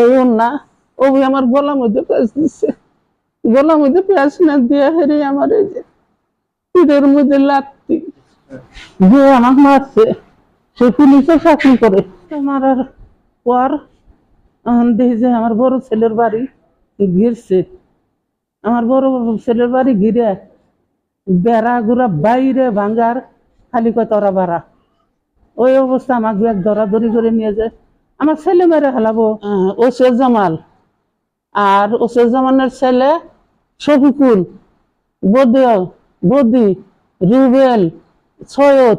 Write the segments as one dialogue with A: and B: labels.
A: এই না। ওই আমার গলার মধ্যে পেঁচ দিচ্ছে গলার মধ্যে পেঁচ না দিয়ে হেরে আমার এই যে পিঠের মধ্যে লাত্তি যে আমাকে মারছে, সে পুলিশে চাকরি করে। আমার আর পর দেখি যে আমার বড় ছেলের বাড়ি ঘিরছে। আমার বড় ছেলের বাড়ি ঘিরে বেড়া গুড়া বাইরে ভাঙ্গার খালি কয় তরা বাড়া ওই অবস্থা আমাকে ব্যাগ ধরাধরি করে নিয়ে যায়। আমার ছেলে মেরে হালাবো ওসে জামাল আর ওসে জামানের ছেলে শফিকুল বদি বদি রুবেল সৈয়দ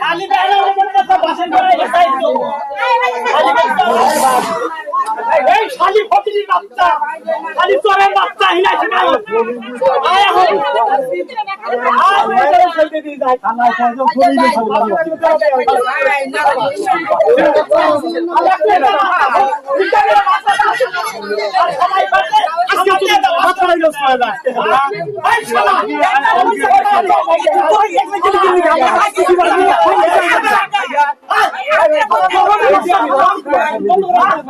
B: খালি বেড়া তো বাসন করে এসে এই শালি ফটির বাচ্চা খালি চোরের বাচ্চা আয় আর মেরে ফেলতে দিয়ে যায় খালা সাজো করে দিয়ে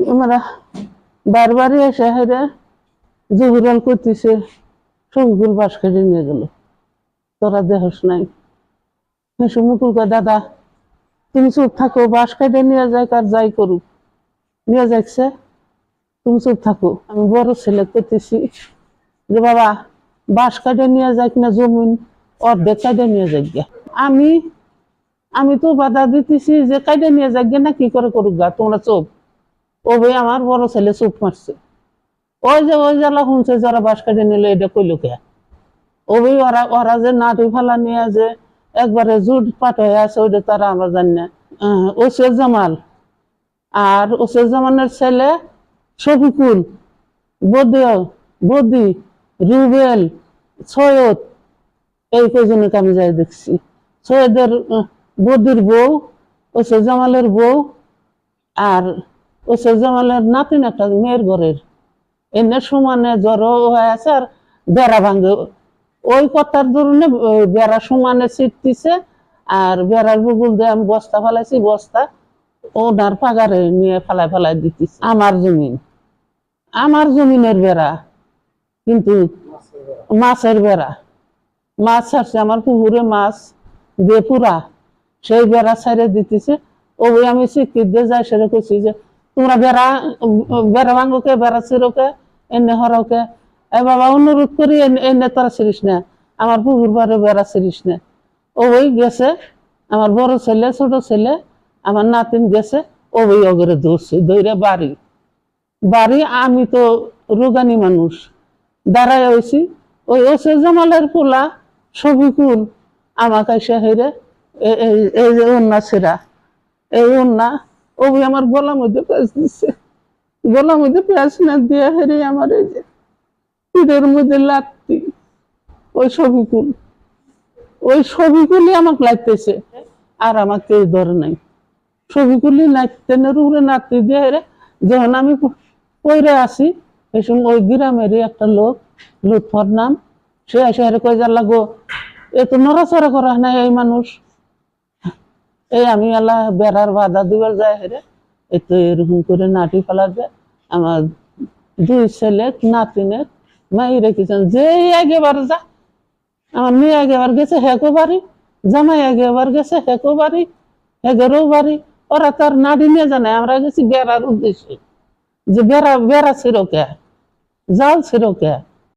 A: আমরা বারবারই এসে হেরে করতেছে সবগুল বাস কেটে নিয়ে গেল। তোরা দেহস নাই। হেসু মুকুল কয়, দাদা, তুমি চুপ থাকো, বাস কেটে নিয়ে যাই আর যাই করুক। নিয়ে যাচ্ছে তুমি চুপ থাকো। আমি বড় ছেলে করতেছি যে, বাবা, বাস কাটে নিয়ে যাই কিনা জমিন, অর্ধেক কাটে নিয়ে গিয়া। আমি আমি তো বাধা দিতেছি যে, কাটে নিয়ে যাই না কি করে করুক গা, তোমরা চোখ ও ভাই আমার বড় ছেলে চুপ মারছে। ওই যে, ওই জ্বালা শুনছে, যারা বাস কাটে নিলে এটা কইল কে? ও ভাই, ওরা ওরা যে নাটি ফালা নিয়ে যে একবারে জুট পাট হয়ে আছে, ওইটা তারা আমরা জানি না। ওসে জামাল। আর ওসে জামানের ছেলে শফিকুল বদি বদি, রুবেল, সৈয়দ, এই কজনকে আমি যাই দেখছি। সৈয়দের বদির বউ ওসে জামালের বউ, আর ওসে জামালের নাতিন একটা মেয়ের ঘরের। এনে সমানে জড়ো হয়ে আছে আর বেড়া ভাঙে। ওই কথার ধরনে ওই বেড়া সমানে ছিটতিছে আর বেড়ার বগুল দিয়ে আমি বস্তা ফেলাইছি, বস্তা ওনার পাগারে নিয়ে ফেলাই ফেলাই দিতেছি। আমার জমিন। আমার জমিনের বেড়া, কিন্তু মাছের বেড়া। মাছ ছাড়ছে আমার পুকুরে মাছ দিয়ে পুরা। সেই বেড়া ছাড়ে দিতেছে। ওই আমি শিক্ষিত দিয়ে যাই, সেটা করছি যে তোমরা বেড়া বেড়া ভাঙ্গকে বেড়া ছিড়োকে, এনে হরকে। এ বাবা, অনুরোধ করি, এনে- তোরা ছিড়িস না। আমার পুকুর পারে বেড়া ছিড়িস না। ও ওই গেছে, আমার বড় ছেলে, ছোট ছেলে, আমার নাতিন গেছে ও ওই অগরে ধরছে ধরে বাড়ি। বাড়ি আমি তো রোগানি মানুষ। দাঁড়ায় হয়েছি ওই ওসে জামালের পোলা সবিকুল আমাকে এসে হেরে এই যে অন্যা ছেড়া। এই অন্যা ও আমার গলার মধ্যে পেঁচ দিচ্ছে গলার মধ্যে পেঁচ না দিয়ে হেরে আমার এই যে পিঠের মধ্যে লাত্তি, ওই সবিকুল ওই সবিকুলই আমাকে লাগতেছে, আর আমাকে কেউ ধরে নাই। ছবিগুলি নাচতেনের উপরে নাচতে দিয়ে হেরে যখন আমি পইরে আসি, এই সময় ওই গ্রামেরই একটা লোক, লুৎফর নাম, সে এসে হেরে কই যা লাগো এ তো নড়াচড়া করা নাই এই মানুষ। এই আমি আল্লাহ বেড়ার বাধা দিবার যায় হেরে। এই তো এরকম করে নাটি ফেলা যায়। আমার দুই ছেলে নাতিনের মাই রেখেছেন যে আগেবার যা। আমার মেয়ে আগেবার গেছে, হেকো বাড়ি। জামাই আগেবার গেছে, হেকো বাড়ি। হেগেরও বাড়ি। ওরা তার নাড়ি নিয়ে জানে আমরা গেছি বেড়ার উদ্দেশ্যে। যে বেড়া বেড়া ছিল কে? জাল ছিল কে?